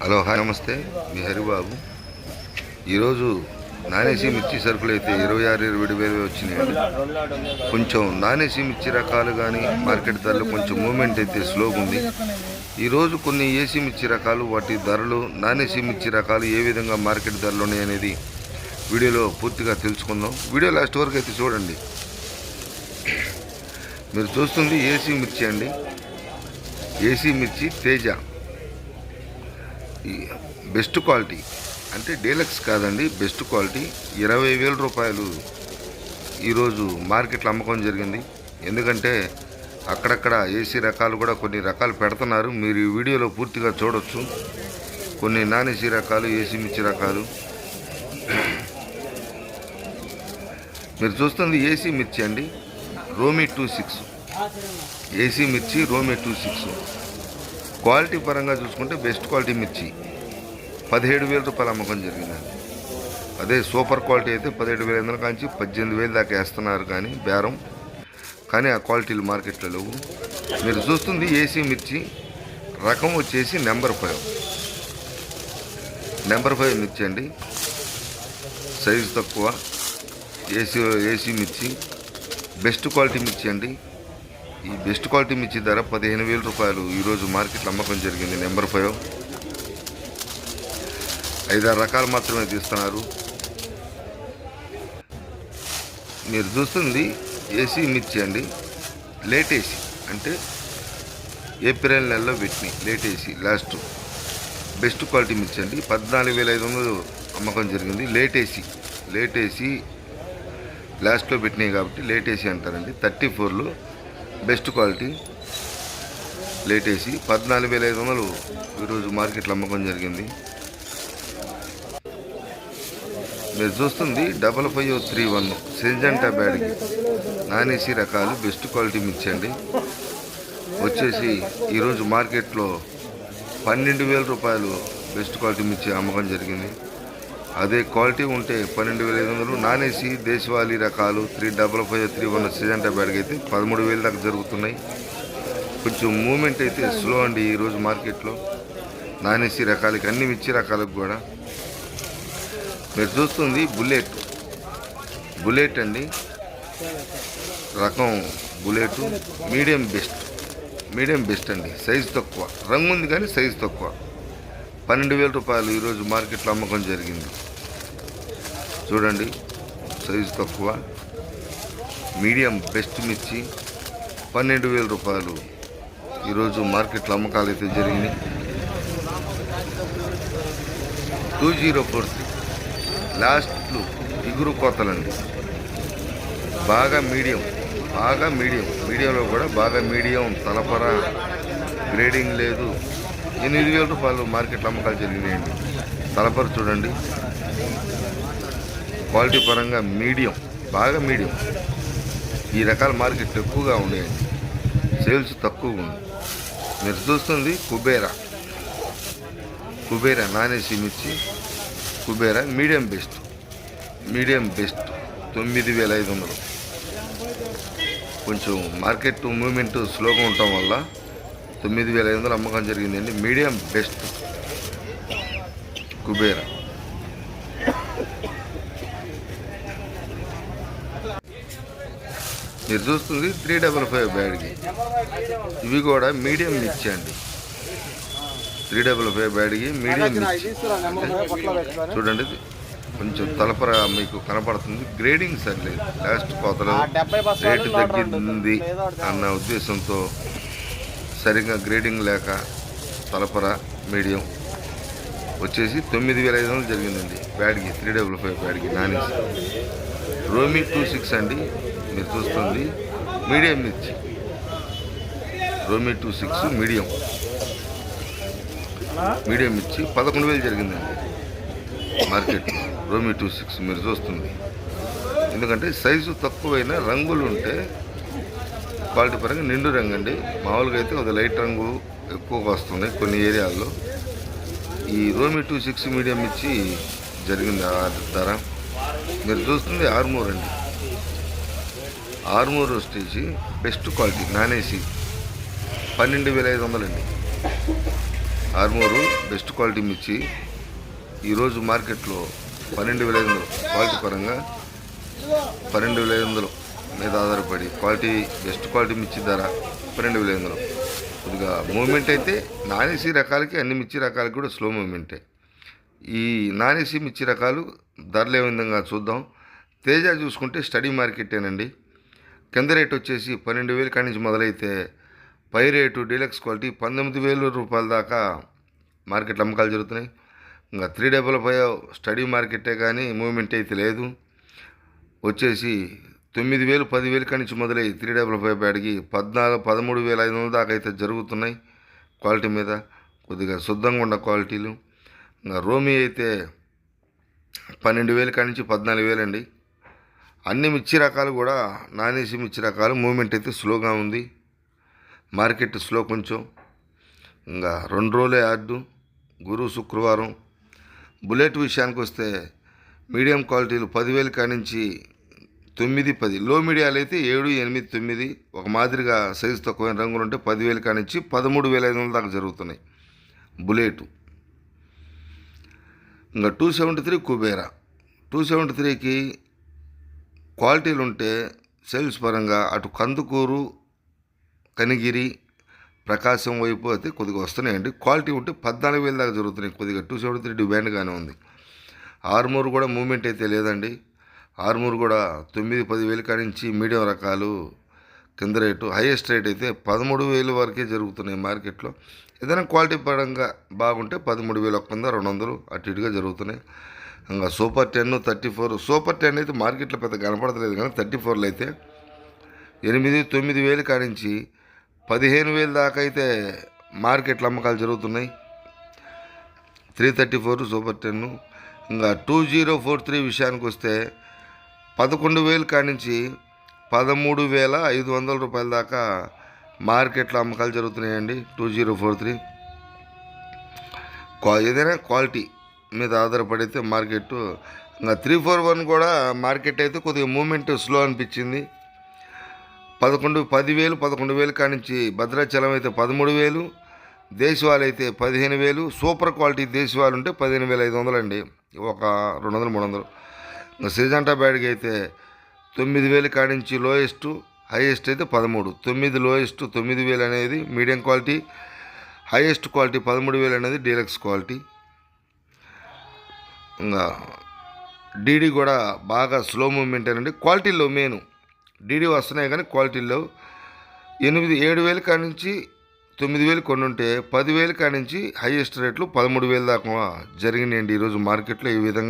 Hello hi నమస్తే. మీ హరిబాబు. ఈరోజు నానేసి మిర్చి సరుకులు అయితే ఇరవై ఆరు ఇరవై ఏడు వేలు వచ్చినాయండి కొంచెం నానేసి మిర్చి రకాలు కానీ మార్కెట్ ధరలు కొంచెం మూమెంట్ అయితే స్లోగా ఉంది. ఈరోజు కొన్ని ఏసీ మిర్చి రకాలు వాటి ధరలు నానేసి మిర్చి రకాలు ఏ విధంగా మార్కెట్ ధరలు ఉన్నాయి అనేది వీడియోలో పూర్తిగా తెలుసుకుందాం. వీడియో లాస్ట్ వరకు అయితే చూడండి. మీరు చూస్తుంది ఏసీ మిర్చి అండి? ఏసీ మిర్చి తేజ. Best quality. అంటే డీలక్స్ కాదండి బెస్ట్ క్వాలిటీ. ఇరవై వేల రూపాయలు ఈరోజు మార్కెట్లో అమ్మకం జరిగింది. ఎందుకంటే అక్కడక్కడ ఏసీ రకాలు కూడా కొన్ని రకాలు పెడుతున్నారు. మీరు ఈ వీడియోలో పూర్తిగా చూడొచ్చు. కొన్ని నాన్ ఏసీ రకాలు ఏసీ మిర్చి రకాలు. మీరు చూస్తుంది ఏసీ మిర్చి అండి. రోమి టూ సిక్స్. ఏసీ మిర్చి రోమి టూ సిక్స్. క్వాలిటీ పరంగా చూసుకుంటే బెస్ట్ క్వాలిటీ మిర్చి. పదిహేడు వేల రూపాయలు అమ్మకం జరిగిందండి అదే సూపర్ క్వాలిటీ అయితే పదిహేడు వేల ఐదు కాంచి పద్దెనిమిది వేలు దాకా వేస్తున్నారు కానీ బేరం. కానీ ఆ క్వాలిటీలు మార్కెట్లో లేవు. మీరు చూస్తుంది ఏసీ మిర్చి రకం వచ్చేసి నెంబర్ ఫైవ్. నెంబర్ ఫైవ్ మిర్చి అండి. సైజు తక్కువ. ఏసీ ఏసీ మిర్చి. బెస్ట్ క్వాలిటీ మిర్చి అండి. ఈ బెస్ట్ క్వాలిటీ మిర్చి ధర పదిహేను వేల రూపాయలు. ఈరోజు మార్కెట్లో అమ్మకం జరిగింది. Number five. ఐదారు రకాలు మాత్రమే తీస్తున్నారు. మీరు చూస్తుంది ఏసీ మిర్చి అండి. లేట్ ఏసీ అంటే ఏప్రిల్ నెలలో పెట్టినాయి. Late AC last. Best quality మిర్చి అండి. పద్నాలుగు వేల ఐదు వందలు అమ్మకం జరిగింది. లేట్ ఏసీ లేట్ ఏసీ లాస్ట్లో పెట్టినాయి కాబట్టి లేట్ ఏసీ అంటారండి. థర్టీ ఫోర్లో బెస్ట్ క్వాలిటీ లేటేసి పద్నాలుగు వేల ఐదు వందలు ఈరోజు మార్కెట్లో అమ్మకం జరిగింది. మీరు చూస్తుంది double five three one Syngenta బ్యాడ్కి non AC రకాలు బెస్ట్ క్వాలిటీ మిర్చండి. వచ్చేసి ఈరోజు మార్కెట్లో పన్నెండు వేల రూపాయలు బెస్ట్ క్వాలిటీ మిర్చి అమ్మకం జరిగింది. అదే క్వాలిటీ ఉంటే పన్నెండు వేల ఐదు వందలు. నాన్ ఏసీ దేశవాళీ రకాలు three double five three one Syngenta బ్యాడ్కి అయితే పదమూడు వేల దాకా జరుగుతున్నాయి. కొంచెం మూమెంట్ అయితే స్లో అండి ఈరోజు మార్కెట్లో. నాన్ ఏసీ రకాలకి అన్ని మిర్చి రకాలకు కూడా. మీరు చూస్తుంది బుల్లెట్. బుల్లెట్ అండి. రకం bullet. Medium best. Medium best అండి. సైజు తక్కువ. రంగు ఉంది కానీ సైజు తక్కువ. పన్నెండు వేల రూపాయలు ఈరోజు మార్కెట్లో అమ్మకం జరిగింది. చూడండి సైజు తక్కువ. మీడియం బెస్ట్ మిర్చి పన్నెండు వేల రూపాయలు ఈరోజు మార్కెట్లో అమ్మకాలు అయితే జరిగినాయి. Two zero four three. లాస్ట్లు ఇగురు కోతలండి. బాగా మీడియం బాగా మీడియం. మీడియంలో కూడా బాగా మీడియం తలపర గ్రేడింగ్ లేదు. ఎనిమిది వేల రూపాయలు మార్కెట్లో అమ్మకాలు జరిగినాయండి. తలపరు చూడండి. క్వాలిటీ పరంగా మీడియం బాగా మీడియం. ఈ రకాల మార్కెట్లు ఎక్కువగా ఉన్నాయండి. సేల్స్ తక్కువగా ఉంది. మీరు చూస్తుంది కుబేరా. కుబేరా నానేసి మిర్చి Kubera medium best. Medium best తొమ్మిది వేల ఐదు వందలు. కొంచెం మార్కెట్ మూమెంట్ స్లోగా ఉండటం వల్ల తొమ్మిది వేల ఐదు వందలు అమ్మకం జరిగిందండి. Medium best. కుబేరా. మీరు చూస్తుంది త్రీ డబల్ ఫైవ్ బ్యాడ్కి. ఇవి కూడా మీడియం మిర్చి అండి త్రీ డబల్ ఫైవ్ బ్యాడ్కి మీడియం మిర్చి చూడండి కొంచెం తలపర మీకు కనపడుతుంది. గ్రేడింగ్ సరిలేదు లాస్ట్ కోతలో రేటు తగ్గింది అన్న ఉద్దేశంతో సరిగ్గా గ్రేడింగ్ లేక తలపర మీడియం వచ్చేసి తొమ్మిది వేల ఐదు వందలు జరిగిందండి. బ్యాడ్కి త్రీ డబుల్ ఫైవ్ బ్యాడ్కి నానేసి రోమి టూ సిక్స్ అండి. మీరు చూస్తుంది. మీడియం మిర్చి రోమి టూ సిక్స్ మీడియం. మీడియం మిర్చి పదకొండు వేలు జరిగిందండి మార్కెట్ రోమి టూ సిక్స్ మీరు చూస్తుంది. ఎందుకంటే సైజు తక్కువైన రంగులు ఉంటే క్వాలిటీ పరంగా నిండు రంగు అండి. మామూలుగా అయితే ఒక లైట్ రంగు ఎక్కువగా వస్తున్నాయి కొన్ని ఏరియాల్లో. ఈ రోమి టూ సిక్స్ మీడియం ఇచ్చి జరిగింది ధర. మీరు చూస్తుంది ఆర్మూర్ అండి. ఆర్మూర్ వచ్చేసి బెస్ట్ క్వాలిటీ నాన్ ఏసీ పన్నెండు వేల ఐదు వందలండి ఆర్మూరు బెస్ట్ క్వాలిటీ మిర్చి. ఈరోజు మార్కెట్లో పన్నెండు వేల ఐదు వందలు. క్వాలిటీ పరంగా పన్నెండు వేల ఐదు వందలు. మీద ఆధారపడి క్వాలిటీ బెస్ట్ క్వాలిటీ మిర్చి ధర పన్నెండు వేల ఐదు కొద్దిగా మూమెంట్ అయితే నాన్ ఏసీ రకాలకి అన్ని మిర్చి రకాలకి కూడా స్లో మూమెంటే ఈ నాన్ ఏసీ మిర్చి రకాలు ధరలు ఏ విధంగా చూద్దాం. తేజ చూసుకుంటే స్టడీ మార్కెటేనండి కింద రేట్ వచ్చేసి పన్నెండు వేలు కాడి నుంచి మొదలైతే పై రేటు డీలక్స్ క్వాలిటీ పంతొమ్మిది వేల రూపాయల దాకా మార్కెట్లో అమ్మకాలు జరుగుతున్నాయి. ఇంకా త్రీ డబల్ ఫైవ్ స్టడీ మార్కెటే కానీ మూమెంట్ అయితే లేదు. వచ్చేసి తొమ్మిది వేలు పదివేలు కాడి నుంచి మొదలై త్రీ డబల్ ఫైవ్ బ్యాడ్కి పద్నాలుగు పదమూడు వేల ఐదు వందల దాకా అయితే జరుగుతున్నాయి క్వాలిటీ మీద. కొద్దిగా శుద్ధంగా ఉన్న క్వాలిటీలు. ఇంకా రోమి అయితే పన్నెండు వేలు కాడి నుంచి పద్నాలుగు వేలు అండి అన్ని మిర్చి రకాలు కూడా నాన్ ఏసీ మిర్చి రకాలు మూమెంట్ అయితే స్లోగా ఉంది. మార్కెట్ స్లో కొంచెం. ఇంకా రెండు రోజులే యార్డు గురు శుక్రవారం. బుల్లెట్ విషయానికి వస్తే మీడియం క్వాలిటీలు పదివేలు కానించి తొమ్మిది పది. లో మీడియాలు అయితే ఏడు ఎనిమిది తొమ్మిది ఒక మాదిరిగా సైజు తక్కువైన రంగులు ఉంటే పదివేలు కానించి పదమూడు వేల ఐదు వందల దాకా జరుగుతున్నాయి. బుల్లెట్. ఇంకా two seventy three Kubera. Two seventy త్రీకి క్వాలిటీలు ఉంటే సేల్స్ పరంగా అటు కందుకూరు కనిగిరి ప్రకాశం వైపు అయితే కొద్దిగా వస్తున్నాయండి. క్వాలిటీ ఉంటే పద్నాలుగు వేల దాకా జరుగుతున్నాయి కొద్దిగా. టూ సెవెంటీ త్రీ డిమాండ్గానే ఉంది. ఆర్మూర్ కూడా మూమెంట్ అయితే లేదండి. ఆర్మూర్ కూడా తొమ్మిది పది వేలు కానించి మీడియం రకాలు కింద రేటు హైయెస్ట్ రేట్ అయితే పదమూడు వేలు వరకే జరుగుతున్నాయి మార్కెట్లో. ఏదైనా క్వాలిటీ పరంగా బాగుంటే పదమూడు వేలు ఒక్క వంద రెండు వందలు అటు ఇటుగా జరుగుతున్నాయి. ఇంకా super ten thirty four super ten అయితే మార్కెట్లో పెద్ద కనపడతలేదు కానీ థర్టీ ఫోర్లో అయితే ఎనిమిది తొమ్మిది వేలు కానించి పదిహేను వేలు దాకా అయితే మార్కెట్లో అమ్మకాలు జరుగుతున్నాయి. Three thirty four super ten. ఇంకా టూ జీరో ఫోర్ త్రీ విషయానికి వస్తే పదకొండు వేలు కానించి పదమూడు వేల ఐదు వందల రూపాయల దాకా మార్కెట్లో అమ్మకాలు జరుగుతున్నాయండి. Two zero four three. క్వా ఏదైనా క్వాలిటీ మీద ఆధారపడితే మార్కెట్ ఇంకా త్రీ ఫోర్ వన్ కూడా మార్కెట్ అయితే కొద్దిగా మూమెంట్ స్లో అనిపించింది. పదకొండు పదివేలు పదకొండు వేలు కానించి భద్రాచలం అయితే పదమూడు వేలు దేశవాళీ అయితే పదిహేను వేలు సూపర్ క్వాలిటీ దేశవాళీ ఉంటే పదిహేను వేల ఐదు వందలు అండి ఒక రెండు వందలు మూడు వందలు. ఇంకా బ్యాడ్కి అయితే తొమ్మిది వేలు కాడించి లోయెస్ట్ హైయెస్ట్ అయితే పదమూడు. తొమ్మిది లోయెస్ట్ తొమ్మిది వేలు అనేది మీడియం క్వాలిటీ హైయెస్ట్ క్వాలిటీ పదమూడు వేలు అనేది డీలక్స్ క్వాలిటీ. ఇంకా డీడీ కూడా బాగా స్లో మూమెంట్ అండి క్వాలిటీలో మెయిన్. డీడీ వస్తున్నాయి కానీ క్వాలిటీలో ఎనిమిది ఏడు వేలు కానించి తొమ్మిది వేలు కొన్ని ఉంటే పదివేలు కానించి హైయెస్ట్ రేట్లు పదమూడు వేలు దాకా జరిగినాయండి. ఈరోజు మార్కెట్లో ఈ విధంగా